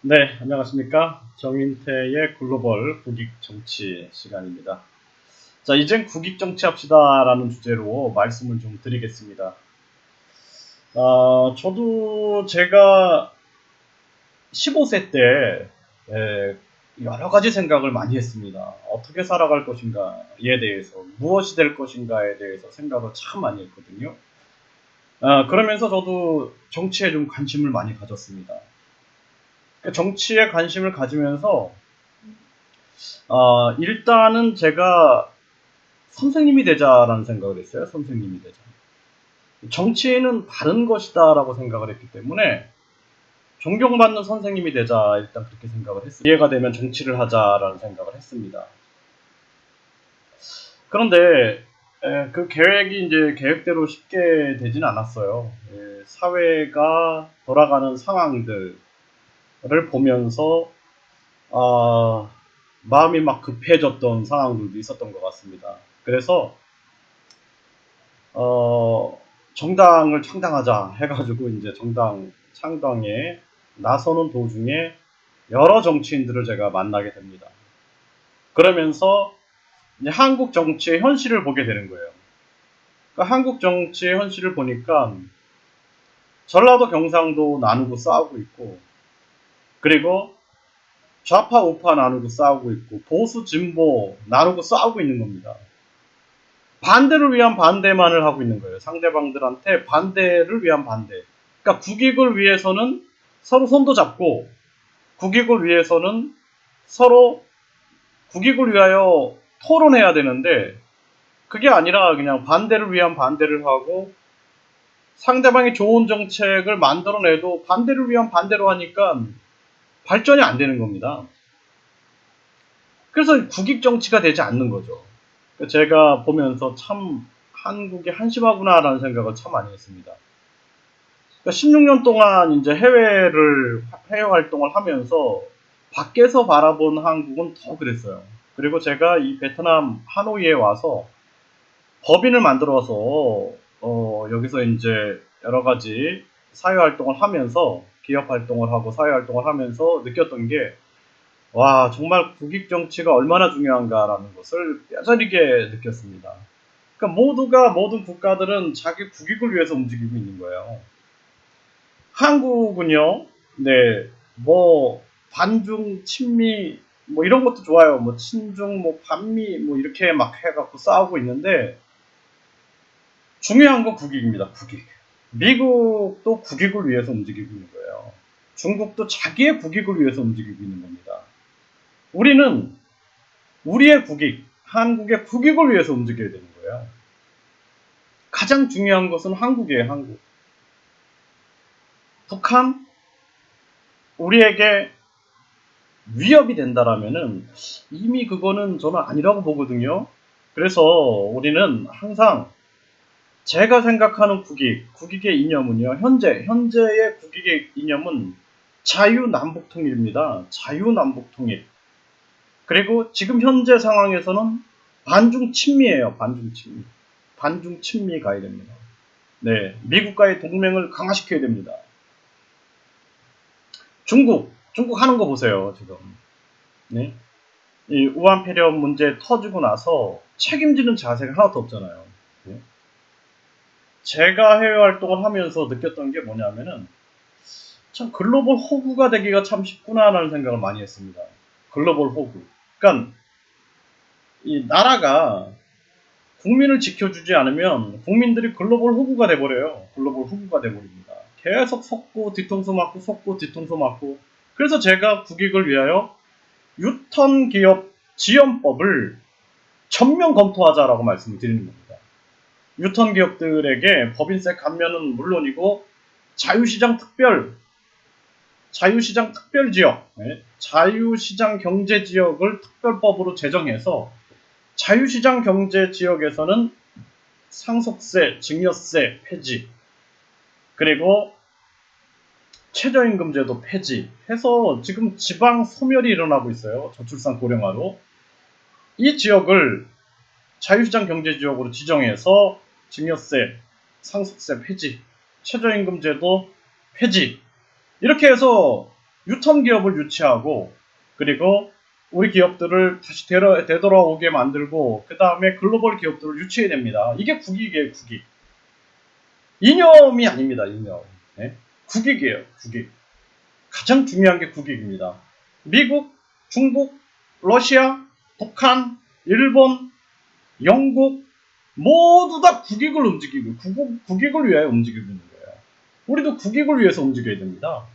네, 안녕하십니까. 정인태의 글로벌 국익 정치 시간입니다. 자, 이젠 국익 정치 합시다라는 주제로 말씀을 좀 드리겠습니다. 어, 저도 제가 15세 때 에, 여러 가지 생각을 많이 했습니다. 어떻게 살아갈 것인가에 대해서, 무엇이 될 것인가에 대해서 생각을 참 많이 했거든요. 아, 그러면서 저도 정치에 좀 관심을 많이 가졌습니다. 그 정치에 관심을 가지면서 어, 일단은 제가 선생님이 되자라는 생각을 했어요. 선생님이 되자. 정치인은 다른 것이다라고 생각을 했기 때문에 존경받는 선생님이 되자 일단 그렇게 생각을 했습니다. 이해가 되면 정치를 하자라는 생각을 했습니다. 그런데 에, 그 계획이 이제 계획대로 쉽게 되진 않았어요. 예, 사회가 돌아가는 상황들 를 보면서 아, 마음이 막 급해졌던 상황들도 있었던 것 같습니다. 그래서 어, 정당을 창당하자 해가지고 이제 정당 창당에 나서는 도중에 여러 정치인들을 제가 만나게 됩니다. 그러면서 이제 한국 정치의 현실을 보게 되는 거예요. 그러니까 한국 정치의 현실을 보니까 전라도 경상도 나누고 싸우고 있고 그리고 좌파 우파 나누고 싸우고 있고 보수 진보 나누고 싸우고 있는 겁니다. 반대를 위한 반대만을 하고 있는 거예요. 상대방들한테 반대를 위한 반대. 그러니까 국익을 위해서는 서로 손도 잡고 국익을 위해서는 서로 국익을 위하여 토론해야 되는데 그게 아니라 그냥 반대를 위한 반대를 하고 상대방이 좋은 정책을 만들어내도 반대를 위한 반대로 하니까 발전이 안 되는 겁니다. 그래서 국익 정치가 되지 않는 거죠. 제가 보면서 참 한국이 한심하구나라는 생각을 참 많이 했습니다. 그러니까 16년 동안 이제 해외를 해외 활동을 하면서 밖에서 바라본 한국은 더 그랬어요. 그리고 제가 이 베트남 하노이에 와서 법인을 만들어서 어, 여기서 이제 여러 가지 사회 활동을 하면서 기업 활동을 하고 사회 활동을 하면서 느꼈던 게, 와, 정말 국익 정치가 얼마나 중요한가라는 것을 뼈저리게 느꼈습니다. 그러니까 모두가, 모든 국가들은 자기 국익을 위해서 움직이고 있는 거예요. 한국은요, 네, 뭐, 반중, 친미, 뭐 이런 것도 좋아요. 뭐 친중, 뭐 반미, 뭐 이렇게 막 해갖고 싸우고 있는데, 중요한 건 국익입니다, 국익. 미국도 국익을 위해서 움직이고 있는 거예요. 중국도 자기의 국익을 위해서 움직이고 있는 겁니다. 우리는 우리의 국익, 한국의 국익을 위해서 움직여야 되는 거예요. 가장 중요한 것은 한국이에요, 한국. 북한, 우리에게 위협이 된다라면은 이미 그거는 저는 아니라고 보거든요. 그래서 우리는 항상 제가 생각하는 국익, 국익의 이념은요, 현재, 현재의 국익의 이념은 자유남북통일입니다. 자유남북통일. 그리고 지금 현재 상황에서는 반중 친미예요. 반중 친미. 반중 친미 가야 됩니다. 네, 미국과의 동맹을 강화시켜야 됩니다. 중국, 중국 하는 거 보세요, 지금. 네. 이 우한 폐렴 문제 터지고 나서 책임지는 자세가 하나도 없잖아요. 네. 제가 해외 활동을 하면서 느꼈던 게 뭐냐면은 참 글로벌 호구가 되기가 참 쉽구나라는 생각을 많이 했습니다. 글로벌 호구. 그러니까 이 나라가 국민을 지켜주지 않으면 국민들이 글로벌 호구가 돼버려요. 글로벌 호구가 돼버립니다. 계속 속고 뒤통수 맞고 속고 뒤통수 맞고 그래서 제가 국익을 위하여 유턴 기업 지원법을 전면 검토하자라고 말씀을 드리는 겁니다. 유턴 기업들에게 법인세 감면은 물론이고 자유시장 특별 자유시장 특별 지역, 네, 자유시장 경제 지역을 특별법으로 제정해서 자유시장 경제 지역에서는 상속세, 증여세 폐지, 그리고 최저임금 제도 폐지 해서 지금 지방 소멸이 일어나고 있어요. 저출산 고령화로. 이 지역을 자유시장 경제지역으로 지정해서 증여세, 상속세 폐지, 최저임금제도 폐지, 이렇게 해서 유턴 기업을 유치하고 그리고 우리 기업들을 다시 되돌아, 되돌아오게 만들고 그 다음에 글로벌 기업들을 유치해야 됩니다. 이게 국익이에요, 국익. 이념이 아닙니다, 이념. 네? 국익이에요, 국익. 가장 중요한 게 국익입니다. 미국, 중국, 러시아, 북한, 일본, 영국 모두 다 국익을 움직이고 국익, 국익을 위하여 움직이고 있는 거예요. 우리도 국익을 위해서 움직여야 됩니다.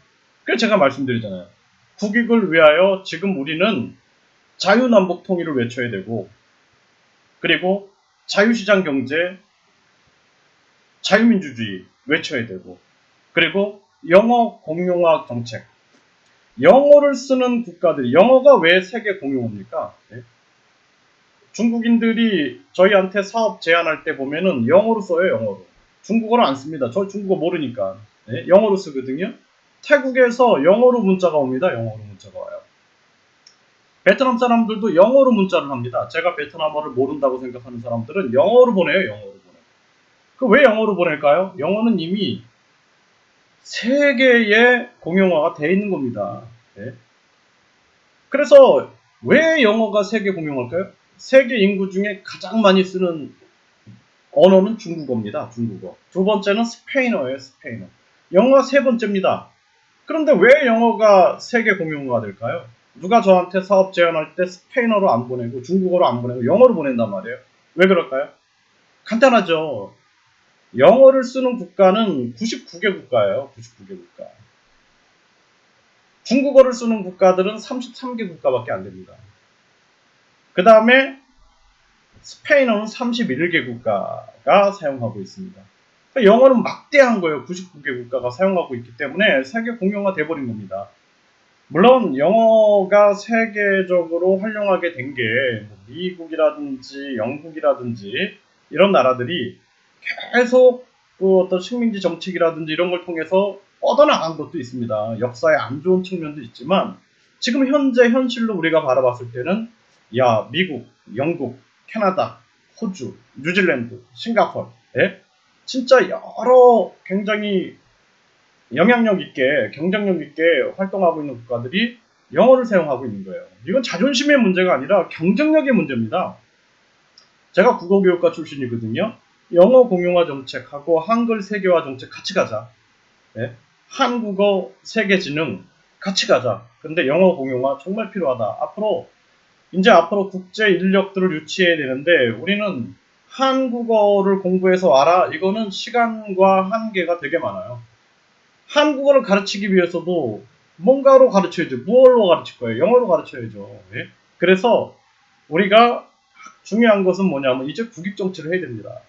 그래서 제가 말씀드리잖아요. 국익을 위하여 지금 우리는 자유남북 통일을 외쳐야 되고 그리고 자유시장 경제, 자유민주주의 외쳐야 되고 그리고 영어 공용화 정책. 영어를 쓰는 국가들이 영어가 왜 세계 공용어입니까? 네. 중국인들이 저희한테 사업 제안할 때 보면은 영어로 써요, 영어로. 중국어를 안 씁니다. 저 중국어 모르니까. 네, 영어로 쓰거든요. 태국에서 영어로 문자가 옵니다. 영어로 문자가 와요. 베트남 사람들도 영어로 문자를 합니다. 제가 베트남어를 모른다고 생각하는 사람들은 영어로 보내요. 영어로 보내요. 그 왜 영어로 보낼까요? 영어는 이미 세계의 공용어가 돼 있는 겁니다. 네. 그래서 왜 영어가 세계 공용어일까요? 세계 인구 중에 가장 많이 쓰는 언어는 중국어입니다. 중국어. 두 번째는 스페인어예요. 스페인어. 영어가 세 번째입니다. 그런데 왜 영어가 세계 공용어가 될까요? 누가 저한테 사업 제안할 때 스페인어로 안 보내고 중국어로 안 보내고 영어로 보낸단 말이에요. 왜 그럴까요? 간단하죠. 영어를 쓰는 국가는 99개 국가예요. 99개 국가. 중국어를 쓰는 국가들은 33개 국가밖에 안 됩니다. 그 다음에 스페인어는 31개 국가가 사용하고 있습니다. 영어는 막대한 거예요. 99개 국가가 사용하고 있기 때문에 세계 공용화 돼버린 겁니다. 물론 영어가 세계적으로 활용하게 된 게 미국이라든지 영국이라든지 이런 나라들이 계속 그 어떤 식민지 정책이라든지 이런 걸 통해서 뻗어나간 것도 있습니다. 역사에 안 좋은 측면도 있지만 지금 현재 현실로 우리가 바라봤을 때는 야 미국, 영국, 캐나다, 호주, 뉴질랜드, 싱가포르 예? 진짜 여러 굉장히 영향력 있게 경쟁력 있게 활동하고 있는 국가들이 영어를 사용하고 있는 거예요. 이건 자존심의 문제가 아니라 경쟁력의 문제입니다. 제가 국어교육과 출신이거든요. 영어 공용화 정책하고 한글 세계화 정책 같이 가자. 네? 한국어 세계지능 같이 가자. 근데 영어 공용화 정말 필요하다. 앞으로 이제 앞으로 국제 인력들을 유치해야 되는데 우리는 한국어를 공부해서 와라. 이거는 시간과 한계가 되게 많아요. 한국어를 가르치기 위해서도 뭔가로 가르쳐야죠. 무얼로 가르칠 거예요? 영어로 가르쳐야죠. 예? 그래서 우리가 중요한 것은 뭐냐면 이제 국익 정치를 해야 됩니다.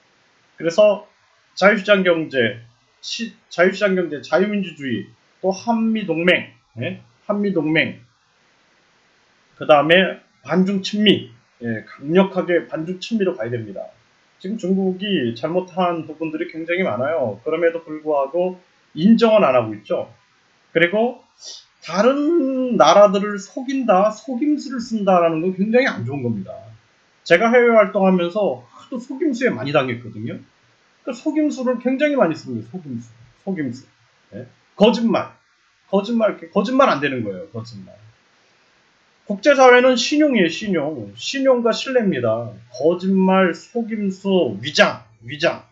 그래서 자유시장 경제, 시, 자유시장 경제, 자유민주주의, 또 한미동맹, 예? 한미동맹, 그 다음에 반중 친미, 예, 강력하게 반중 친미로 가야 됩니다. 지금 중국이 잘못한 부분들이 굉장히 많아요. 그럼에도 불구하고 인정은 안 하고 있죠. 그리고 다른 나라들을 속인다, 속임수를 쓴다라는 건 굉장히 안 좋은 겁니다. 제가 해외 활동하면서 하도 속임수에 많이 당했거든요. 그 속임수를 굉장히 많이 씁니다. 속임수, 속임수, 네? 거짓말, 거짓말, 거짓말 안 되는 거예요. 거짓말. 국제사회는 신용이에요, 신용. 신용과 신뢰입니다. 거짓말, 속임수, 위장, 위장.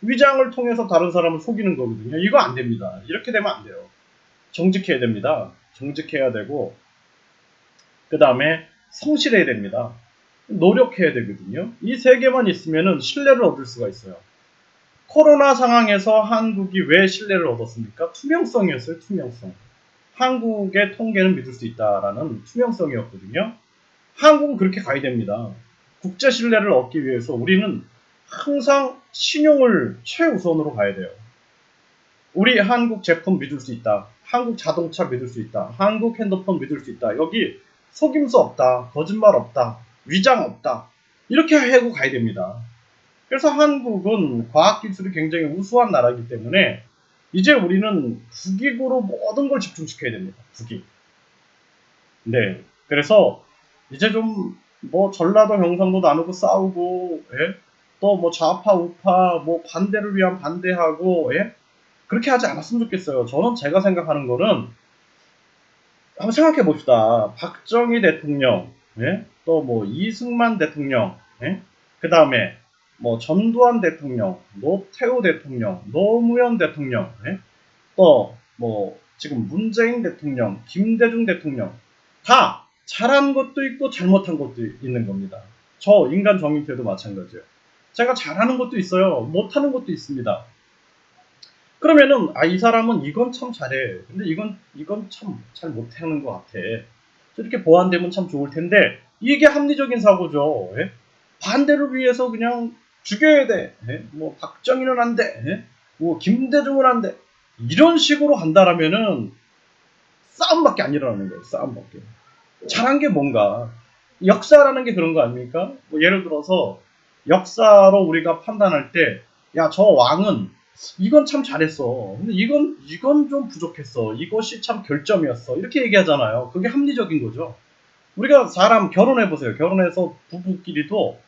위장을 통해서 다른 사람을 속이는 거거든요. 이거 안 됩니다. 이렇게 되면 안 돼요. 정직해야 됩니다. 정직해야 되고, 그 다음에 성실해야 됩니다. 노력해야 되거든요. 이 세 개만 있으면 신뢰를 얻을 수가 있어요. 코로나 상황에서 한국이 왜 신뢰를 얻었습니까? 투명성이었어요, 투명성. 한국의 통계는 믿을 수 있다라는 투명성이었거든요. 한국은 그렇게 가야 됩니다. 국제 신뢰를 얻기 위해서 우리는 항상 신용을 최우선으로 가야 돼요. 우리 한국 제품 믿을 수 있다. 한국 자동차 믿을 수 있다. 한국 핸드폰 믿을 수 있다. 여기 속임수 없다. 거짓말 없다. 위장 없다. 이렇게 하고 가야 됩니다. 그래서 한국은 과학기술이 굉장히 우수한 나라이기 때문에 이제 우리는 국익으로 모든 걸 집중시켜야 됩니다. 국익. 네. 그래서 이제 좀 뭐 전라도 경상도 나누고 싸우고 예? 또뭐 좌파 우파 뭐 반대를 위한 반대하고 예? 그렇게 하지 않았으면 좋겠어요. 저는 제가 생각하는 거는 한번 생각해 봅시다. 박정희 대통령, 또뭐 이승만 대통령, 그 다음에 뭐 전두환 대통령, 노태우 대통령, 노무현 대통령, 또뭐 지금 문재인 대통령, 김대중 대통령 다 잘한 것도 있고 잘못한 것도 있는 겁니다. 저 인간 정인태도 마찬가지예요. 제가 잘하는 것도 있어요. 못하는 것도 있습니다. 그러면은 아 이 사람은 이건 참 잘해. 근데 이건 이건 참 잘 못하는 것 같아. 이렇게 보완되면 참 좋을 텐데 이게 합리적인 사고죠. 예? 반대를 위해서 그냥 죽여야 돼. 예? 뭐 박정희는 안 돼. 예? 뭐 김대중은 안 돼. 이런 식으로 간다라면은 싸움밖에 안 일어나는 거예요. 싸움밖에. 잘한 게 뭔가 역사라는 게 그런 거 아닙니까? 뭐 예를 들어서 역사로 우리가 판단할 때 야 저 왕은 이건 참 잘했어. 근데 이건 이건 좀 부족했어. 이것이 참 결점이었어. 이렇게 얘기하잖아요. 그게 합리적인 거죠. 우리가 사람 결혼해 보세요. 결혼해서 부부끼리도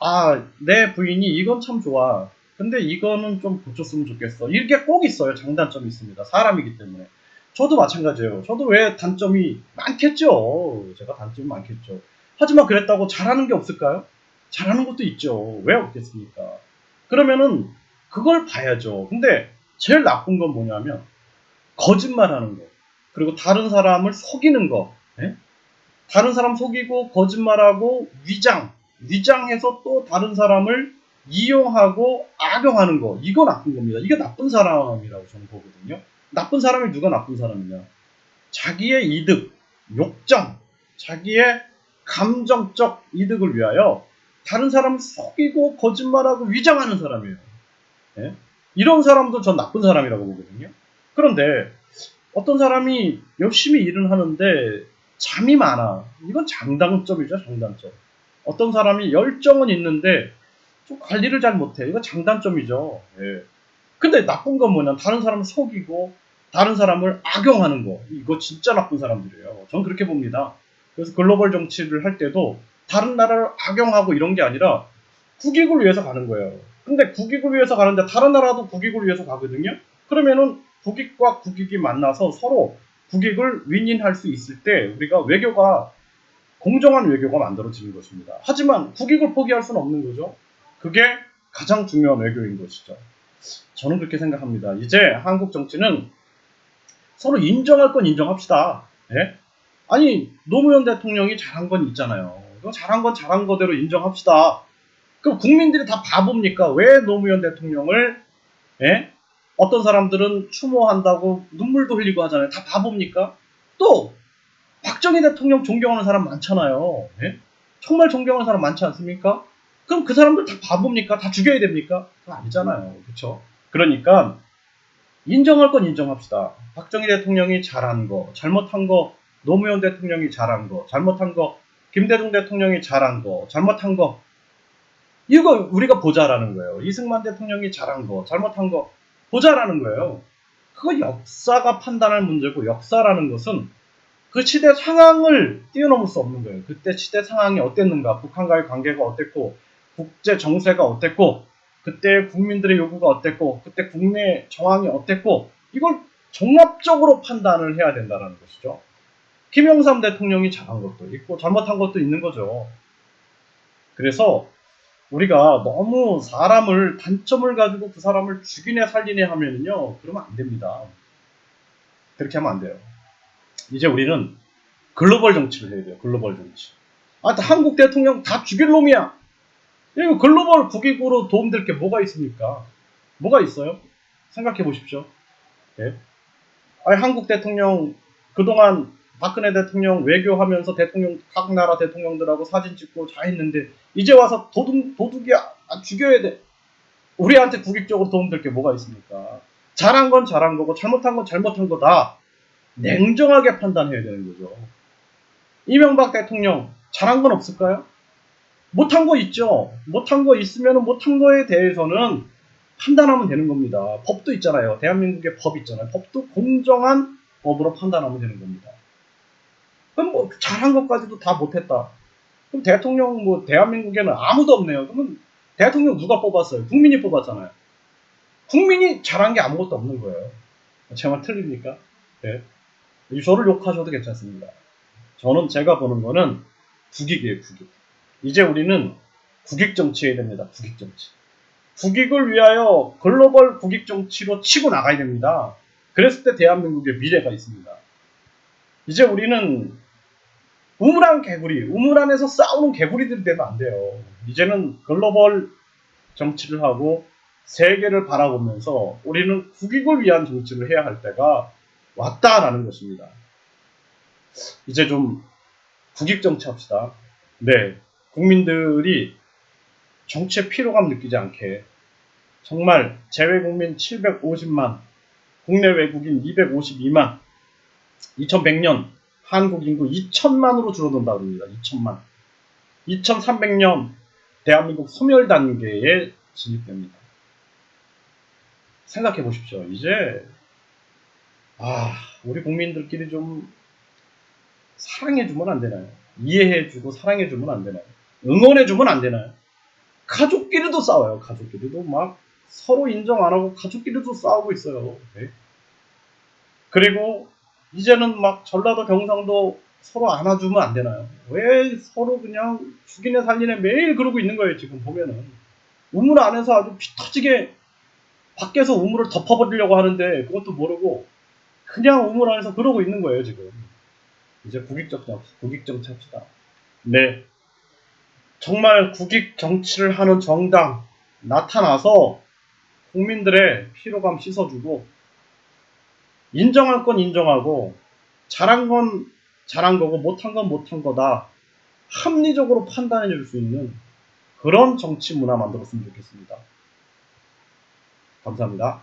아 내 부인이 이건 참 좋아. 근데 이거는 좀 고쳤으면 좋겠어. 이렇게 꼭 있어요. 장단점이 있습니다. 사람이기 때문에. 저도 마찬가지예요. 저도 왜 단점이 많겠죠. 제가 단점이 많겠죠. 하지만 그랬다고 잘하는 게 없을까요? 잘하는 것도 있죠. 왜 없겠습니까? 그러면은 그걸 봐야죠. 근데 제일 나쁜 건 뭐냐면 거짓말하는 거. 그리고 다른 사람을 속이는 거. 예? 다른 사람 속이고 거짓말하고 위장, 위장해서 또 다른 사람을 이용하고 악용하는 거. 이거 나쁜 겁니다. 이게 나쁜 사람이라고 저는 보거든요. 나쁜 사람이 누가 나쁜 사람이냐? 자기의 이득, 욕정, 자기의 감정적 이득을 위하여 다른 사람을 속이고 거짓말하고 위장하는 사람이에요. 예? 이런 사람도 전 나쁜 사람이라고 보거든요. 그런데 어떤 사람이 열심히 일을 하는데 잠이 많아. 이건 장단점이죠, 장단점. 어떤 사람이 열정은 있는데 좀 관리를 잘 못해. 이거 장단점이죠. 예. 근데 나쁜 건 뭐냐? 다른 사람을 속이고 다른 사람을 악용하는 거. 이거 진짜 나쁜 사람들이에요. 전 그렇게 봅니다. 그래서 글로벌 정치를 할 때도 다른 나라를 악용하고 이런 게 아니라 국익을 위해서 가는 거예요. 근데 국익을 위해서 가는데 다른 나라도 국익을 위해서 가거든요. 그러면은 국익과 국익이 만나서 서로 국익을 윈윈할 수 있을 때 우리가 외교가 공정한 외교가 만들어지는 것입니다. 하지만 국익을 포기할 수는 없는 거죠. 그게 가장 중요한 외교인 것이죠. 저는 그렇게 생각합니다. 이제 한국 정치는 서로 인정할 건 인정합시다. 예? 아니 노무현 대통령이 잘한 건 있잖아요. 잘한 건 잘한 거대로 인정합시다. 그럼 국민들이 다 바보입니까? 왜 노무현 대통령을 예? 어떤 사람들은 추모한다고 눈물도 흘리고 하잖아요. 다 바보입니까? 또 박정희 대통령 존경하는 사람 많잖아요. 예? 정말 존경하는 사람 많지 않습니까? 그럼 그 사람들 다 바보입니까? 다 죽여야 됩니까? 그건 아니잖아요. 그렇죠? 그러니까 인정할 건 인정합시다. 박정희 대통령이 잘한 거, 잘못한 거, 노무현 대통령이 잘한 거, 잘못한 거, 김대중 대통령이 잘한 거, 잘못한 거, 이거 우리가 보자라는 거예요. 이승만 대통령이 잘한 거, 잘못한 거, 보자라는 거예요. 그거 역사가 판단할 문제고, 역사라는 것은 그 시대 상황을 뛰어넘을 수 없는 거예요. 그때 시대 상황이 어땠는가, 북한과의 관계가 어땠고, 국제 정세가 어땠고, 그때 국민들의 요구가 어땠고, 그때 국내 정황이 어땠고, 이걸 종합적으로 판단을 해야 된다는 것이죠. 김영삼 대통령이 잘한 것도 있고 잘못한 것도 있는 거죠. 그래서 우리가 너무 사람을 단점을 가지고 그 사람을 죽이네 살리네 하면은요 그러면 안 됩니다. 그렇게 하면 안 돼요. 이제 우리는 글로벌 정치를 해야 돼요. 글로벌 정치. 아, 한국 대통령 다 죽일 놈이야. 이거 글로벌 국익으로 도움될 게 뭐가 있습니까? 뭐가 있어요? 생각해 보십시오. 예? 아니, 한국 대통령 그동안 박근혜 대통령 외교하면서 대통령 각 나라 대통령들하고 사진 찍고 다 했는데 이제 와서 도둑 도둑이야 아, 죽여야 돼. 우리한테 국익적으로 도움될 게 뭐가 있습니까? 잘한 건 잘한 거고 잘못한 건 잘못한 거다. 냉정하게 판단해야 되는 거죠. 이명박 대통령 잘한 건 없을까요? 못한 거 있죠. 못한 거 있으면 못한 거에 대해서는 판단하면 되는 겁니다. 법도 있잖아요. 대한민국의 법 있잖아요. 법도 공정한 법으로 판단하면 되는 겁니다. 그럼 뭐 잘한 것까지도 다 못했다. 그럼 대통령 뭐 대한민국에는 아무도 없네요. 그러면 대통령 누가 뽑았어요? 국민이 뽑았잖아요. 국민이 잘한 게 아무것도 없는 거예요. 제 말 틀립니까? 네. 저를 욕하셔도 괜찮습니다. 저는 제가 보는 거는 국익이에요, 국익. 이제 우리는 국익 정치해야 됩니다, 국익 정치. 국익을 위하여 글로벌 국익 정치로 치고 나가야 됩니다. 그랬을 때 대한민국의 미래가 있습니다. 이제 우리는 우물안 개구리, 우물 안에서 싸우는 개구리들이 되면 안 돼요. 이제는 글로벌 정치를 하고 세계를 바라보면서 우리는 국익을 위한 정치를 해야 할 때가 왔다라는 것입니다. 이제 좀 국익 정치 합시다. 네. 국민들이 정치의 피로감 느끼지 않게 정말 재외 국민 750만, 국내 외국인 252만, 2100년 한국 인구 2천만으로 줄어든다 그럽니다. 2천만. 2300년 대한민국 소멸 단계에 진입됩니다. 생각해 보십시오. 이제 아, 우리 국민들끼리 좀 사랑해주면 안 되나요? 이해해주고 사랑해주면 안 되나요? 응원해주면 안 되나요? 가족끼리도 싸워요. 가족끼리도 막 서로 인정 안 하고 가족끼리도 싸우고 있어요. 네. 그리고 이제는 막 전라도 경상도 서로 안아주면 안 되나요? 왜 서로 그냥 죽이네 살리네 매일 그러고 있는 거예요. 지금 보면은 우물 안에서 아주 피 터지게 밖에서 우물을 덮어버리려고 하는데 그것도 모르고 그냥 우물 안에서 그러고 있는 거예요. 지금 이제 국익정치. 국익정치 합시다. 네. 정말 국익 정치를 하는 정당 나타나서 국민들의 피로감 씻어주고 인정할 건 인정하고 잘한 건 잘한 거고 못한 건 못한 거다 합리적으로 판단해 줄 수 있는 그런 정치 문화 만들었으면 좋겠습니다. 감사합니다.